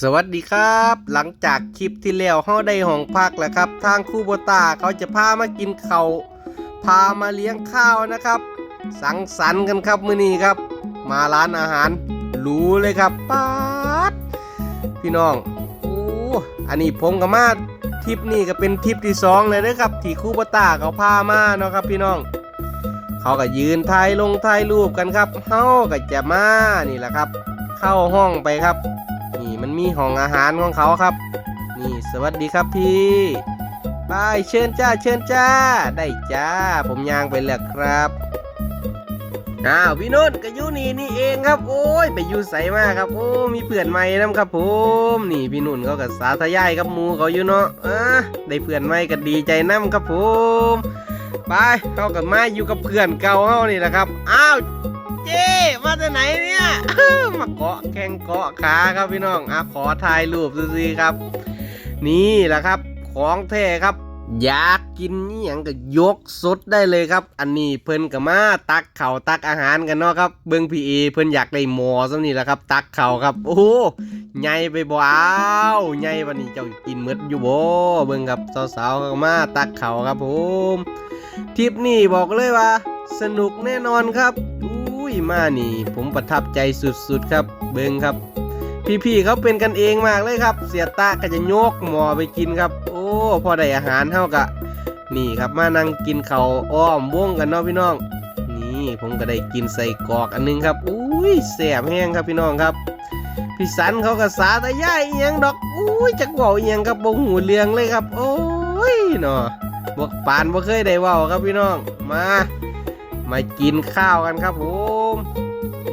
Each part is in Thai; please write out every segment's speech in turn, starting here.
สวัสดีครับ หลังจากคลิปที่แล้วเฮาได้ห้องพักแล้วครับ ทางครูโบตาเขาจะพามากินเขา่าวพามาเลี้ยงข้าวนะครับ สังสรรค์กันครับมื้อนี้ครับ มาร้านอาหารหรูเลยครับป๊าดพี่น้องโอ้อันนี้ผมกับมาทริปนี้ก็เป็นทริปที่สองเลยนะครับ ที่ครูโบตาเขาพามาเนาะครับ พี่น้อง เขาก็ยืนถ่ายลงถ่ายรูปกันครับเฮาก็จะมานี่แหละครับ เข้าห้องไปครับ นี่มันมีห้องอาหารของเขาครับ นี่สวัสดีครับพี่ไปเชิญจ้าเชิญจ้า ได้จ้า ผมย่างไปแล้วครับอ้าวพี่นุ่นก็อยู่นี่นี่เองครับ โอ้ยไปอยู่ใสมากครับ โอ้มีเพื่อนใหม่นํครับผมนี่พี่นุ่นเขากับสาธยายกับมูเขาอยู่เนาะอะได้เพื่อนใหม่ก็ดีใจนํครับผมไปเขากับมาอยู่กับเพื่อนเก่าเขานี่แหละครับอ้าว เจ้มาจากไหนเนี่ยมาเกาะแข้งเกาะขาครับพี่น้องอะขอถ่ายรูปซื้อครับ นี่แหละครับ ของแท้ครับ อยากกินนี่อย่างก็ยกสดได้เลยครับ อันนี้เพิ่นก็มาตักเข่าตักอาหารกันเนาะครับ เบิ้งพีเอเพิ่นอยากได้หมอซะนี่แหละครับ ตักเข่าครับ โอ้โหใหญ่ไปบ่อ้าวใหญ่วันนี้เจ้ากินหมดอยู่บ่เบิ้งครับสาวๆก็มาตักเข่าครับผมทริปนี้บอกเลยว่า สนุกแน่นอนครับ ยมานี่ ผมประทับใจสุดๆครับเบิงครับ พี่ๆเขาเป็นกันเองมากเลยครับ เสียตาก็จะโยกหมอไปกินครับ โอ้พอได้อาหารเท่ากับนี่ครับมานั่งกินเขาอ้อมวงกันเนาะพี่น้อง นี่ผมก็ได้กินใส่กอกอันนึงครับอุ้ยแสบแห้งครับพี่น้องครับพี่สันเขาก็สาตายายอียังดอกอุ้ยจักเว่าอียังครับบ่หูเรื่องเลยครับ โอ้ยเนาะบวกปานบ่เคยได้ว้าครับพี่น้องมา มากินข้าวกันครับผม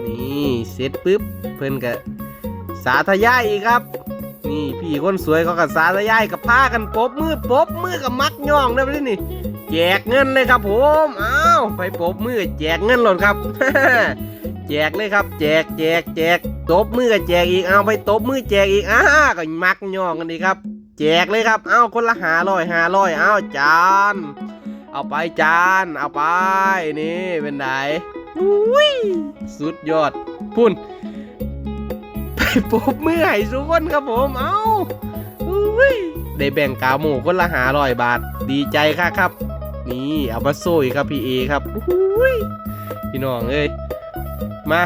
นี่เสร็จปุ๊บเพื่อนก็สาธยายอีกครับ นี่พี่คนสวยเขาก็สาธยายกับผ้ากันปบมือปบมือกับมักย่องได้ไหมนี่แจกเงินเลยครับผมอ้าวไปปบมือแจกเงินหล่นครับแจกเลยครับแจกแจกแจกตบมือกับแจกอีกเอาไปตบมือแจกอีกอ้าก็มักย่องกันดีครับ แจกเลยครับ เอาคนละหาร้อยหาร้อยเอาจาน เอาไปจาน เอาไป นี่เป็นไงอุ้ยสุดยอด พุ่นไปปรบมือให้สุกคนครับผม เอาอุ้ยได้แบ่งกาหมูคนละหาร้อยบาท ดีใจค่ะครับ นี่เอามาโซ่อีกครับพี่เอครับอุ้ยพี่น้องเอ้ย มา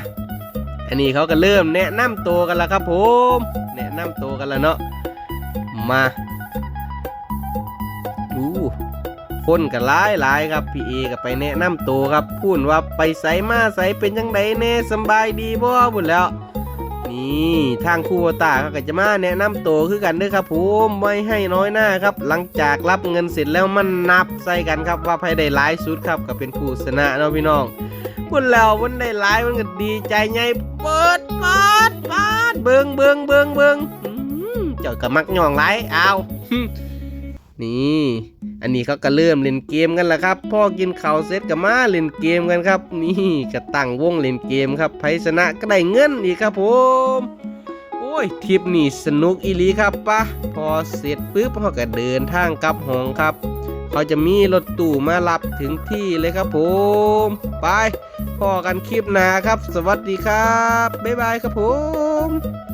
อันนี้เขาก็เริ่มแนะนำตัวกันแล้วครับผม แนะนำตัวกันแล้วเนาะ มาดู คนก็หลายหลายครับพี่เอก็ไปแนะนำตัวครับพูดว่าไปใสมาใสเป็นยังไงแน่สบายดีบ่บุญแล้ว นี่ทางครูตาเขาก็จะมาแนะนำตัวคือกันเด้อครับผมไม่ให้น้อยหน้าครับ หลังจากรับเงินเสร็จแล้วมันนับใส่กันครับว่าใครได้หลายสุดครับก็เป็นผู้ชนะเนาะพี่น้องพูดแล้วมันได้หลายมันก็ดีใจไงเปิดเปิดเปิดเบิงเบิงเบิงเบิงอืมเจ้าก็มักย่องหลายเอา นี่ อันนี้เขาก็เริ่มเล่นเกมกันแล้วครับ พ่อกินข้าวเสร็จก็มาเล่นเกมกันครับ นี่ก็ตั้งวงเล่นเกมครับไพชนะก็ได้เงินอีกครับผม โอ้ยทริปนี้สนุกอีหลีครับปะพอเสร็จปุ๊บเขาก็เดินทางกลับห้องครับเขาจะมีรถตู้มารับถึงที่เลยครับผม ไปพอกันคลิปหน้าครับ สวัสดีครับ บ๊ายบายครับผม